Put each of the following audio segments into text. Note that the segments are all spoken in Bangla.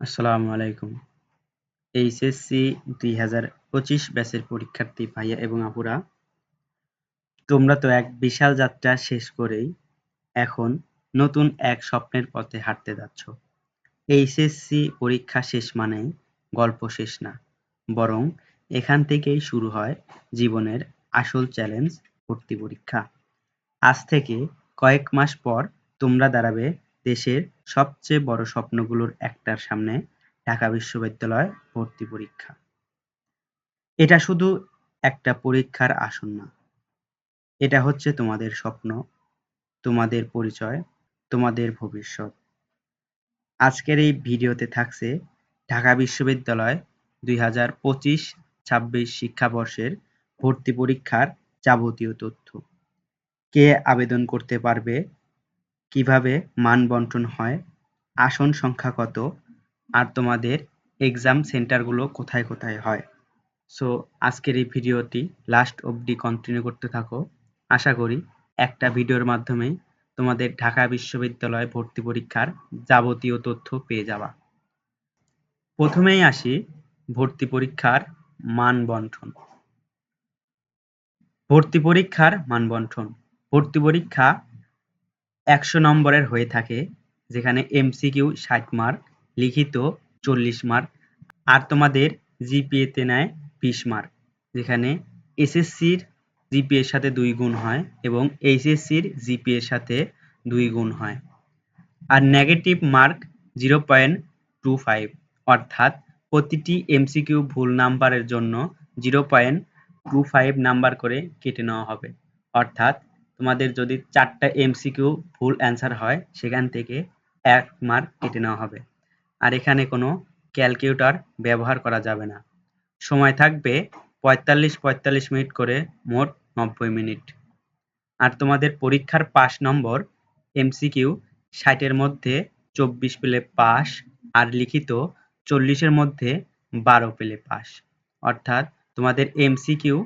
আসসালামু আলাইকুম। এইচএসসি দুই হাজার পঁচিশ ব্যাচের পরীক্ষার্থী ভাইয়া এবং আপুরা, তোমরা তো এক বিশাল যাত্রা শেষ করেই এখন নতুন এক স্বপ্নের পথে হাঁটতে যাচ্ছ। এইচএসসি পরীক্ষা শেষ মানেই গল্প শেষ না, বরং এখান থেকেই শুরু হয় জীবনের আসল চ্যালেঞ্জ ভর্তি পরীক্ষা। আজ থেকে কয়েক মাস পর তোমরা দাঁড়াবে দেশের সবচেয়ে বড় স্বপ্নগুলোর একটার সামনে ঢাকা বিশ্ববিদ্যালয় ভর্তি পরীক্ষা। এটা শুধু একটা পরীক্ষার আসন না, এটা হচ্ছে তোমাদের স্বপ্ন, তোমাদের পরিচয়, তোমাদের ভবিষ্যৎ। আজকের এই ভিডিওতে থাকছে ঢাকা বিশ্ববিদ্যালয় দুই হাজার পঁচিশ ছাব্বিশ শিক্ষাবর্ষের ভর্তি পরীক্ষার যাবতীয় তথ্য। কে আবেদন করতে পারবে কীভাবে মান বন্টন হয়, আসন সংখ্যা কত, আর তোমাদের এক্সাম সেন্টারগুলো কোথায় কোথায় হয়। সো আজকের এই ভিডিওটি লাস্ট অবধি কন্টিনিউ করতে থাকো। আশা করি একটা ভিডিওর মাধ্যমেই তোমাদের ঢাকা বিশ্ববিদ্যালয় ভর্তি পরীক্ষার যাবতীয় তথ্য পেয়ে যাবা। প্রথমেই আসি ভর্তি পরীক্ষার মান বন্টন। ভর্তি পরীক্ষার মান বন্টন। ভর্তি পরীক্ষা একশো নম্বরের হয়ে থাকে, যেখানে এমসিকিউ ষাট মার্ক লিখিত চল্লিশ মার্ক আর তোমাদের জিপিএতে নেয় বিশ মার্ক যেখানে এসএসসির জিপিএর সাথে দুই গুণ হয় এবং এইচএসসির জিপিএর সাথে দুই গুণ হয়। আর negative mark zero point two five অর্থাৎ প্রতিটি এমসিকিউ ভুল নাম্বারের জন্য zero point two five number করে কেটে নেওয়া হবে। অর্থাৎ তোমাদের যদি চারটা এমসিকিউ ভুল অ্যান্সার হয়, সেখান থেকে এক মার্ক কেটে নেওয়া হবে। আর এখানে কোনো ক্যালকুলেটর ব্যবহার করা যাবে না। সময় থাকবে পঁয়তাল্লিশ পঁয়তাল্লিশ মিনিট করে মোট নব্বই মিনিট। আর তোমাদের পরীক্ষার পাস নম্বর এমসিকিউ ষাটের মধ্যে চব্বিশ পেলে পাস আর লিখিত চল্লিশের মধ্যে বারো পেলে পাস অর্থাৎ তোমাদের এমসিকিউ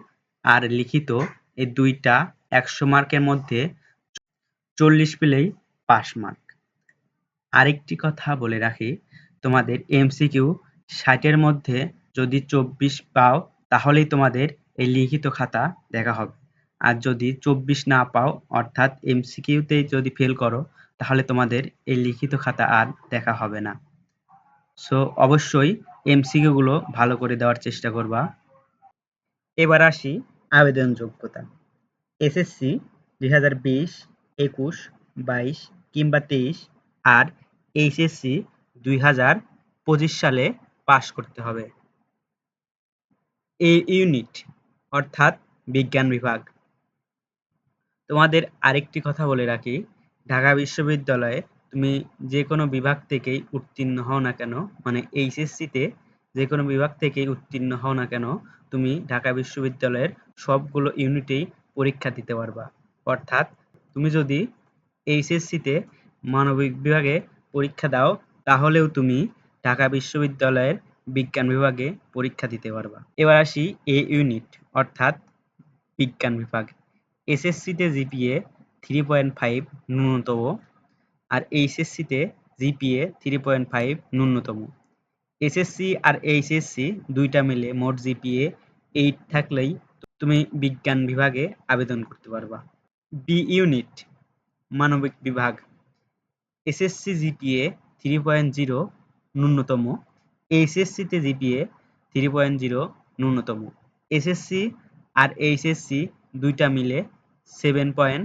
আর লিখিত এই দুইটা একশো মার্কের মধ্যে চল্লিশ পেলেই পাস মার্ক। আরেকটি কথা বলে রাখি, তোমাদের এমসিকিউ ষাটের মধ্যে যদি চব্বিশ পাও, তাহলেই তোমাদের এই লিখিত খাতা দেখা হবে। আর যদি চব্বিশ না পাও, অর্থাৎ এমসিকিউতেই যদি ফেল করো, তাহলে তোমাদের এই লিখিত খাতা আর দেখা হবে না। সো অবশ্যই এমসিকিউগুলো ভালো করে দেওয়ার চেষ্টা করবা। এবার আসি আবেদন যোগ্যতা এসএসসি, দুই হাজার বিশ, একুশ, বাইশ কিংবা তেইশ আর এইচএসসি দুই হাজার পঁচিশ সালে পাশ করতে হবে। এ ইউনিট, অর্থাৎ বিজ্ঞান বিভাগ। তোমাদের আরেকটি কথা বলে রাখি, ঢাকা বিশ্ববিদ্যালয়ে তুমি যে কোনো বিভাগ থেকেই উত্তীর্ণ হও না কেন মানে এইচএসসিতে যে কোনো বিভাগ থেকেই উত্তীর্ণ হও না কেন, তুমি ঢাকা বিশ্ববিদ্যালয়ের সবগুলো ইউনিটেই পরীক্ষা দিতে পারবা। অর্থাৎ তুমি যদি এইচএসসিতে মানবিক বিভাগে পরীক্ষা দাও, তাহলেও তুমি ঢাকা বিশ্ববিদ্যালয়ের বিজ্ঞান বিভাগে পরীক্ষা দিতে পারবা। এবার আসি এ ইউনিট, অর্থাৎ বিজ্ঞান বিভাগ। এসএসসিতে জিপিএ থ্রি পয়েন্ট ফাইভ ন্যূনতম আর এইচএসসিতে জিপিএ থ্রি পয়েন্ট ফাইভ ন্যূনতম। এসএসসি আর এইচএসসি দুইটা মিলে মোট জিপিএ এইট থাকলেই তুমি বিজ্ঞান বিভাগে আবেদন করতে পারবা। বি ইউনিট মানবিক বিভাগ। SSC GPA three point zero ন্যূনতম। এইচএসসিতে জিপিএ থ্রি পয়েন্ট জিরো ন্যূনতম। এসএসসি আর এইচএসসি দুইটা মিলে seven point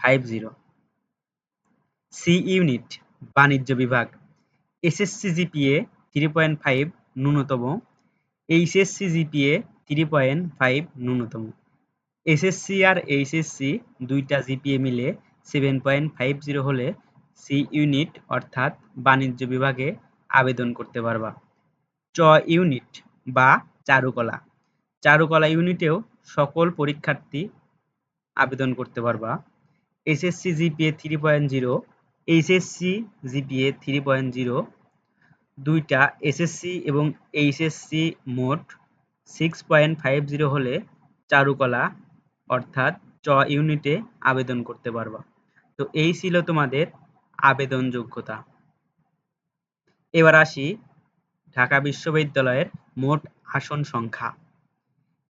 five zero C unit বাণিজ্য বিভাগ। SSC GPA three point five ন্যূনতম। HSC GPA three point five ন্যূনতম। এসএসসি আর এইচএসসি দুইটা জিপিএ মিলে সেভেন পয়েন্ট ফাইভ জিরো হলে সি ইউনিট অর্থাৎ বাণিজ্য বিভাগে আবেদন করতে পারবা। চ ইউনিট বা চারুকলা। চারুকলা ইউনিটেও সকল পরীক্ষার্থী আবেদন করতে পারবা। SSC GPA three point zero HSC GPA three point zero দুইটা এসএসসি এবং এইচএসসি মোট সিক্স পয়েন্ট ফাইভ জিরো হলে চারুকলা অর্থাৎ চ ইউনিটে আবেদন করতে পারবা। তো এই ছিল তোমাদের আবেদন যোগ্যতা। এবার আসি ঢাকা বিশ্ববিদ্যালয়ের মোট আসন সংখ্যা।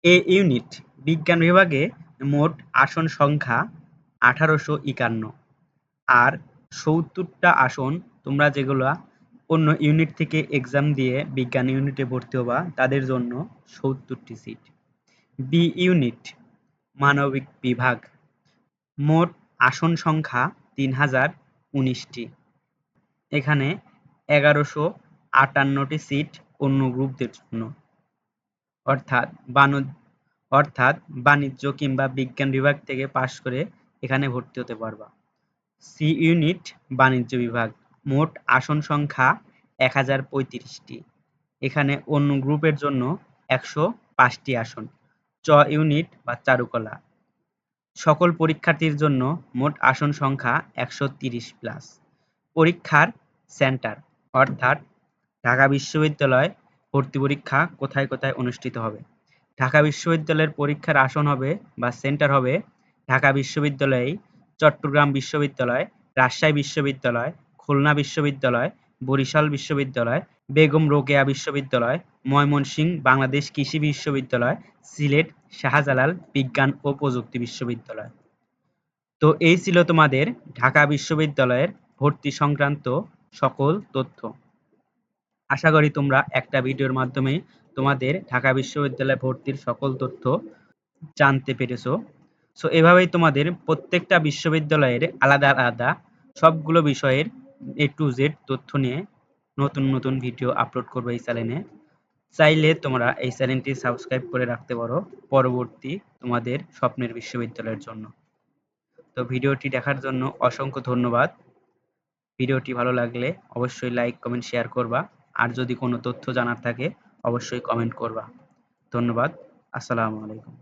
এ ইউনিট বিজ্ঞান বিভাগে মোট আসন সংখ্যা আঠারোশো একান্ন। আর সত্তরটা আসন তোমরা যেগুলা অন্য ইউনিট থেকে এক্সাম দিয়ে বিজ্ঞান ইউনিটে ভর্তি হওয়া তাদের জন্য সত্তরটি সিট বি ইউনিট মানবিক বিভাগ। মোট আসন সংখ্যা তিন হাজার উনিশটি। এখানে এগারোশো আটান্নটি সিট অন্য গ্রুপদের জন্য। অর্থাৎ বাণু অর্থাৎ বাণিজ্য কিংবা বিজ্ঞান বিভাগ থেকে পাশ করে এখানে ভর্তি হতে পারবা। সি ইউনিট বাণিজ্য বিভাগ। মোট আসন সংখ্যা এক হাজার পঁয়ত্রিশটি। এখানে অন্য গ্রুপের জন্য একশো পাঁচটি আসন, চ ইউনিট বা চারুকলা। সকল পরীক্ষার্থীর জন্য মোট আসন সংখ্যা একশো তিরিশ প্লাস। পরীক্ষার সেন্টার, অর্থাৎ ঢাকা বিশ্ববিদ্যালয় ভর্তি পরীক্ষা কোথায় কোথায় অনুষ্ঠিত হবে? ঢাকা বিশ্ববিদ্যালয়ের পরীক্ষার আসন হবে বা সেন্টার হবে ঢাকা বিশ্ববিদ্যালয়, চট্টগ্রাম বিশ্ববিদ্যালয়, রাজশাহী বিশ্ববিদ্যালয় খুলনা বিশ্ববিদ্যালয়, বরিশাল বিশ্ববিদ্যালয়, বেগম রোকেয়া বিশ্ববিদ্যালয়, ময়মনসিংহ বাংলাদেশ কৃষি বিশ্ববিদ্যালয়, সিলেট শাহজালাল বিজ্ঞান ও প্রযুক্তি বিশ্ববিদ্যালয়। তো এই ছিল তোমাদের ঢাকা বিশ্ববিদ্যালয়ের ভর্তি সংক্রান্ত সকল তথ্য। আশা করি তোমরা একটা ভিডিওর মাধ্যমে তোমাদের ঢাকা বিশ্ববিদ্যালয়ে ভর্তির সকল তথ্য জানতে পেরেছ। সো এভাবেই তোমাদের প্রত্যেকটা বিশ্ববিদ্যালয়ের আলাদা আলাদা সবগুলো বিষয়ের এ টু জেড তথ্য নিয়ে নতুন নতুন ভিডিও আপলোড করব এই চ্যানেলে চাইলে তোমরা এই চ্যানেলটি সাবস্ক্রাইব করে রাখতে পারো পরবর্তী তোমাদের স্বপ্নের বিশ্ববিদ্যালয়ের জন্য। তো ভিডিওটি দেখার জন্য অসংখ্য ধন্যবাদ। ভিডিওটি ভালো লাগলে অবশ্যই লাইক কমেন্ট শেয়ার করবা। আর যদি কোনো তথ্য জানার থাকে, অবশ্যই কমেন্ট করবা। ধন্যবাদ। আসসালামু আলাইকুম।